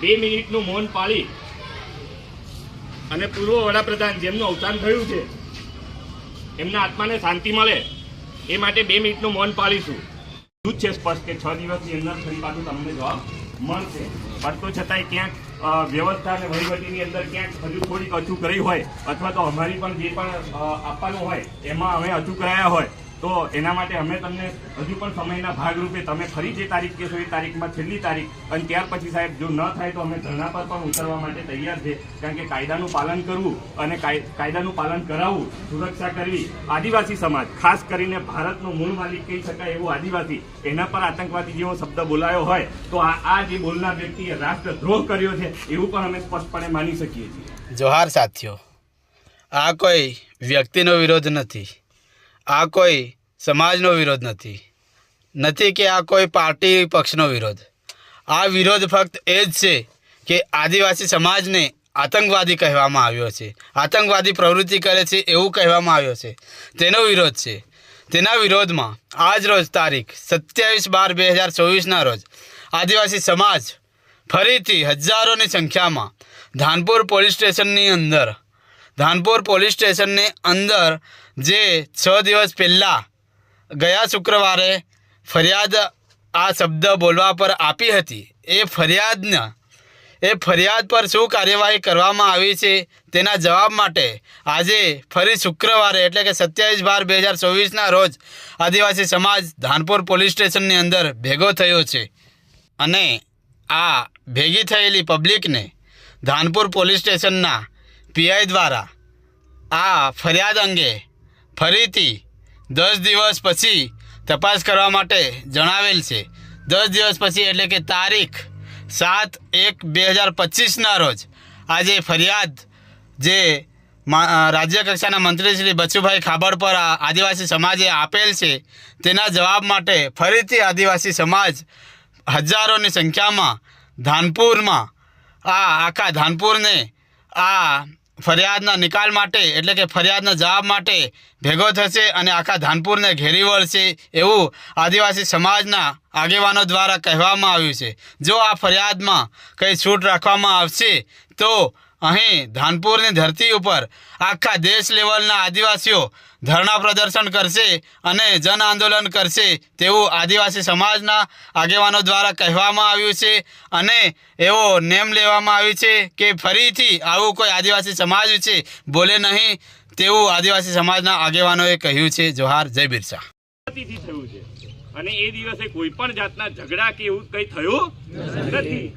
બે મિનિટનું મૌન પાળી અને પૂર્વ વડાપ્રધાન જેમનું અવસાન થયું છે, એમના આત્માને શાંતિ મળે, એ માટે બે મિનિટનું મૌન પાળીશું. જ છે સ્પષ્ટ કે છ દિવસની અંદર ફરી પાછું તમને જવાબ મળશે. પણ તો છતાંય ક્યાંક વ્યવસ્થા અને વહીવટીની અંદર ક્યાંક હજુ થોડીક અચૂક કરી હોય, અથવા તો અમારી પણ જે પણ આપવાનું હોય, એમાં અમે અચૂક રહ્યા હોય. તો એના માટે અમે તમને હજુ પણ સમયના ભાગરૂપે તમે ફરી જે તારીખ કહેશો એ તારીખમાં છેલ્લી તારીખ અને ત્યાર પછી સાહેબ જો ન થાય તો અમે ધરણા પર પણ ઉતરવા માટે તૈયાર છે. કારણ કે કાયદાનું પાલન કરવું અને કાયદાનું પાલન કરાવવું, સુરક્ષા કરવી આદિવાસી સમાજ, ખાસ કરીને ભારતનો મૂળ માલિક કહી શકાય એવું આદિવાસી, એના પર આતંકવાદી જેવો શબ્દ બોલાયો હોય, તો આ જે બોલનાર વ્યક્તિએ રાષ્ટ્રદ્રોહ કર્યો છે, એવું પણ અમે સ્પષ્ટપણે માની શકીએ છીએ. જોહાર સાથીઓ, આ કોઈ વ્યક્તિનો વિરોધ નથી. આ કોઈ સમાજનો વિરોધ નથી. નથી કે આ કોઈ પાર્ટી પક્ષનો વિરોધ. આ વિરોધ ફક્ત એ જ છે કે આદિવાસી સમાજને આતંકવાદી કહેવામાં આવ્યો છે. આતંકવાદી પ્રવૃત્તિ કરે છે એવું કહેવામાં આવ્યો છે. તેનો વિરોધ છે. તેના વિરોધમાં આજ રોજ તારીખ સત્યાવીસ બાર બે હજાર ચોવીસના રોજ આદિવાસી સમાજ ફરીથી હજારોની સંખ્યામાં ધાનપુર પોલીસ સ્ટેશનની અંદર, ધાનપુર પોલીસ સ્ટેશનની અંદર જે છ દિવસ પહેલાં ગયા શુક્રવારે ફરિયાદ આ શબ્દ બોલવા પર આપી હતી. એ ફરિયાદના, એ ફરિયાદ પર શું કાર્યવાહી કરવામાં આવી છે તેના જવાબ માટે આજે ફરી શુક્રવારે, એટલે કે સત્યાવીસ બાર બે હજાર ચોવીસના રોજ આદિવાસી સમાજ ધાનપુર પોલીસ સ્ટેશનની અંદર ભેગો થયો છે. અને આ ભેગી થયેલી પબ્લિકને ધાનપુર પોલીસ સ્ટેશનના પીઆઈ દ્વારા આ ફરિયાદ અંગે ફરીથી દસ દિવસ પછી તપાસ કરવા માટે જણાવેલ છે. દસ દિવસ પછી એટલે કે તારીખ સાત એક બે હજાર પચીસના રોજ આજે ફરિયાદ જે રાજ્ય કક્ષાના મંત્રી શ્રી બચુભાઈ ખાબડ પર આદિવાસી સમાજે આપેલ છે, તેના જવાબ માટે ફરીથી આદિવાસી સમાજ હજારોની સંખ્યામાં ધાનપુરમાં આ આખા ધાનપુરને આ ફરિયાદના નિકાલ માટે, એટલે કે ફરિયાદના જવાબ માટે ભેગો થશે અને આખા ધાનપુરને ઘેરી વળશે એવું આદિવાસી સમાજના આગેવાનો દ્વારા કહેવામાં આવ્યું છે. જો આ ફરિયાદમાં કંઈ છૂટ રાખવામાં આવશે, તો અહીં ધાનપુરની ધરતી ઉપર આખા દેશ લેવલના આદિવાસીઓ ધરણા પ્રદર્શન કરશે અને જન આંદોલન કરશે તેવું આદિવાસી સમાજના આગેવાનો દ્વારા કહેવામાં આવ્યું છે અને એવો નેમ લેવામાં આવ્યું છે કે ફરીથી આવું કોઈ આદિવાસી સમાજ છે બોલે નહીં તેવું આદિવાસી સમાજના આગેવાનોએ કહ્યું છે. જોહાર, જય બિરસા. અને એ દિવસે કોઈ પણ જાતના ઝઘડા કે એવું કંઈ થયું નથી.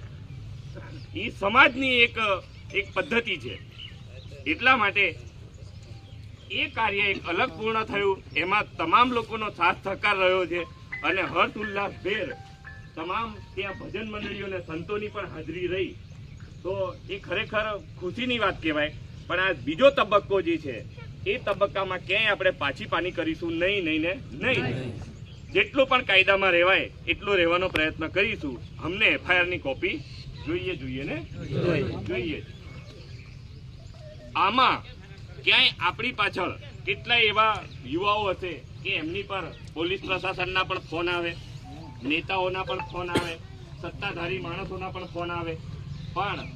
એ સમાજની એક એક પદ્ધતિ છે. એટલા માટે એ કાર્ય એક અલગ પૂર્ણ થયું. એમાં તમામ લોકોનો સાથ સહકાર રહ્યો છે અને હર્ષ, ઉલ્લાસ, ભેર તમામ ત્યાં ભજન મંડળીઓ અને સંતોની પણ હાજરી રહી. તો એ ખરેખર ખુશીની વાત કહેવાય. પણ આ બીજો તબક્કો જે છે, એ તબક્કામાં ક્યાંય આપણે પાછી પાની કરીશું? નહીં નહીં ને નહીં. જેટલું પણ કાયદામાં રહેવાય, એટલું રહેવાનો પ્રયત્ન કરીશું. અમને એફઆઈઆરની કોપી જોઈએ જોઈએ ને? જોઈએ આમાં ક્યાંય આપણી પાછળ કેટલાય એવા યુવાઓ હશે કે એમની પર પોલીસ પ્રશાસનના પણ ફોન આવે નેતાઓના પણ ફોન આવે સત્તાધારી માણસોના પણ ફોન આવે. પણ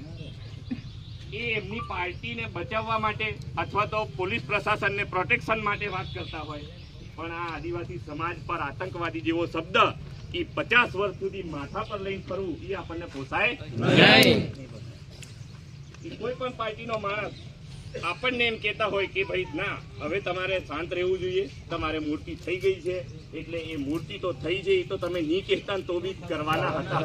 એ એમની પાર્ટીને બચાવવા માટે અથવા તો પોલીસ પ્રશાસનને પ્રોટેક્શન માટે વાત કરતા હોય પણ આ આદિવાસી સમાજ પર આતંકવાદી જેવો શબ્દ એ પચાસ વર્ષ સુધી માથા પર લઈને ફરવું એ આપણને પોસાય એ કોઈ પણ પાર્ટીનો માણસ આપણને એમ કહેતા હોય કે ભાઈ, ના, હવે તમારે શાંત રહેવું જોઈએ. તમારે મૂર્તિ થઈ ગઈ છે. એટલે એ મૂર્તિ તો થઈ છે, એ તો તમે નહીં કહેતા તો બી કરવાના હતા.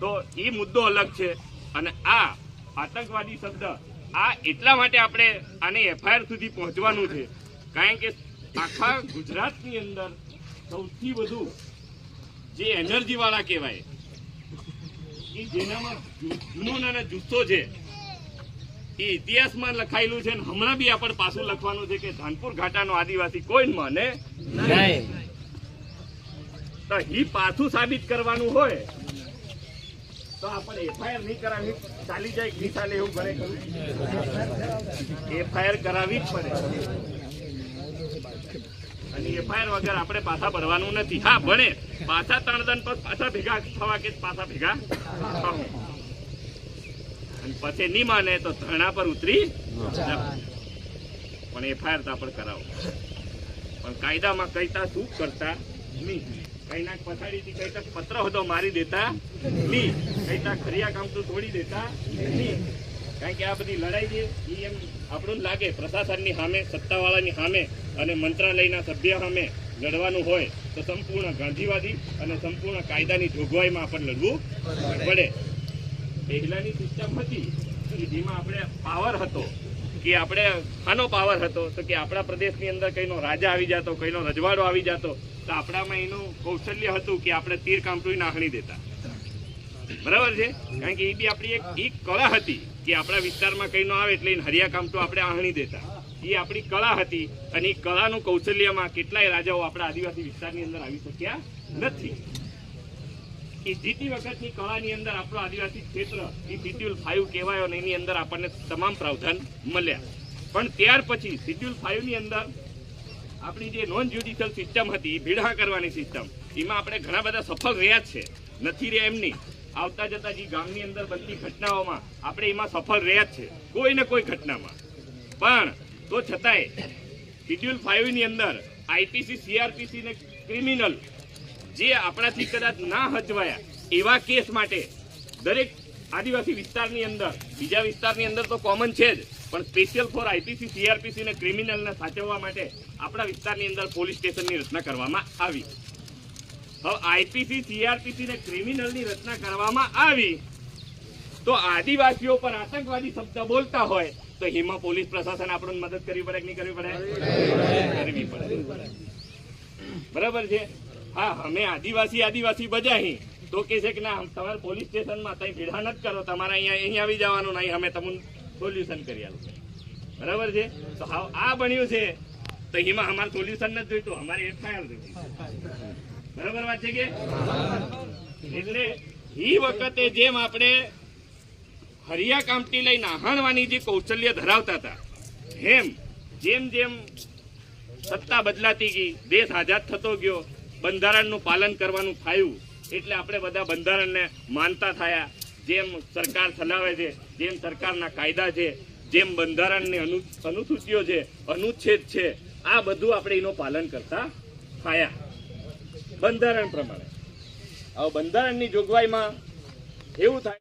તો એ મુદ્દો અલગ છે. અને આ આતંકવાદી શબ્દ, આ એટલા માટે આપણે આને એફઆઈઆર સુધી પહોંચવાનું છે. કારણ કે આખા ગુજરાતની અંદર સૌથી વધુ જે એનર્જી વાળા કહેવાય, એ જેનામાં જુનૂન અને જુસ્સો છે. એ ઇતિહાસમાં લખાયેલું છે હમણાં બી આપણે પાછું લખવાનું છે કે ધાનપુર ઘાટાનો આદિવાસી કોઈ મને તો એ પાછું સાબિત કરવાનું હોય તો આપણે એફઆઈઆર નહીં કરાવી. ચાલી જાય નહીં ચાલે એવું ઘરે એફઆઈઆર કરાવવી જ પડે. અને એફઆઈઆર વગર આપણે પાછા ભરવાનું નથી. હા ભણે. પાછા ત્રણ દન પર પાછા ભેગા થવા કે પાછા ભેગા થવું. અને પછી નહીં માને તો ધરણા પર ઉતરી પણ એફઆઈઆર તો પણ કરાવો. પણ કાયદામાં કઈતા શું કરતા નહીં. કઈના પછાડીથી કઈતા પત્ર હતો મારી દેતા નહીં. કઈતા ખરિયા કામ તો છોડી દેતા નહીં. કારણ કે આ બધી લડાઈ છે એ એમ આપણું લાગે. પ્રશાસનની સામે સત્તાવાળાની સામે અને મંત્રાલયના સભ્ય સામે લડવાનું હોય તો સંપૂર્ણ ગાંધીવાદી અને સંપૂર્ણ કાયદાની જોગવાઈમાં આપણને લડવું પડે. પહેલાની સિસ્ટમ હતી જેમાં આપણે પાવર હતો. કે આપણે આનો પાવર હતો, તો કે આપણા પ્રદેશની અંદર કઈનો રાજા આવી જતો, કઈનો રજવાડો આવી જતો, તો આપણામાં એનું કૌશલ્ય હતું કે આપણે તીર કામટું નાખણી દેતા. બરાબર છે? કારણ કે એ બી આપણી એક એક કળા હતી કે આપણા વિસ્તારમાં કઈ ન આવે એટલે હરિયા કામટું આપણે આહણી દેતા. એ આપણી કળા હતી અને એ કળાનું કૌશલ્યમાં કેટલાય રાજાઓ આપણા આદિવાસી વિસ્તારની અંદર આવી શક્યા નથી. એ જીતી વખતની કળાની અંદર આપણો આદિવાસી ક્ષેત્ર, એ શિડ્યુલ ફાઈવ કહેવાયો અને એની અંદર આપણને તમામ પ્રાવધાન મળ્યા. પણ ત્યાર પછી શિડ્યુલ ફાઇવની અંદર આપણી જે નોન જ્યુડિશિયલ સિસ્ટમ હતી, એ ભીડા કરવાની સિસ્ટમ એમાં આપણે ઘણા બધા સફળ રહ્યા છે. નથી રહ્યા એમની આવતા જતા જે ગામની અંદર બનતી ઘટનાઓમાં આપણે એમાં સફળ રહ્યા છે. કોઈ ને કોઈ ઘટનામાં. પણ તો છતાંય શિડ્યુલ ફાઇવની અંદર આઈપીસી સીઆરપીસી ને ક્રિમિનલ જે આપણાથી કદાચ ના હજવાયા એવા કેસ માટે દરેક આદિવાસી વિસ્તારની અંદર, બીજા વિસ્તારની અંદર તો કોમન છે જ, પણ સ્પેશિયલ ફોર આઈપીસી સીઆરપીસી ને ક્રિમિનલને સાચવવા માટે આપણા વિસ્તારની અંદર પોલીસ સ્ટેશનની રચના કરવામાં આવી. હવે આઈપીસી સીઆરપીસી ને ક્રિમિનલની રચના કરવામાં આવી, તો આદિવાસીઓ પર આતંકવાદી શબ્દ બોલતા હોય, તો હેમાં પોલીસ પ્રશાસન આપણને મદદ કરવી પડે કે નહીં કરવી પડે? કરવી પડે. બરાબર છે? હા, અમે આદિવાસી આદિવાસી બજાહી તો કે છે કે ના તમારે પોલીસ સ્ટેશનમાં ત્યાં ભેડા નથી કરો, તમારે અહીંયા અહીં આવી જવાનું નહીં, અમે તમને સોલ્યુશન કરી આલું. બરાબર છે? તો હા આ બન્યું છે. તો એમાં અમારે સોલ્યુશન નથી જોઈતું, અમારે એફઆઈઆર જોઈતી બરાબર વાત છે કે? એટલે એ વખતે જેમ આપણે હરિયા કામટી લઈ નાહણવાની જે કૌશલ્ય ધરાવતા હતા, એમ જેમ જેમ સત્તા બદલાતી ગઈ, દેશ આઝાદ થતો ગયો બંધારણનું પાલન કરવાનું થયું એટલે આપણે બધા બંધારણને માનતા થયા. જેમ સરકાર ચલાવે છે, જેમ સરકારના કાયદા છે, જેમ બંધારણની અનુ, અનુસૂચિઓ છે, અનુચ્છેદ છે, આ બધું આપણે એનું પાલન કરતા થયા. બંધારણ પ્રમાણે. હવે બંધારણની જોગવાઈમાં એવું થાય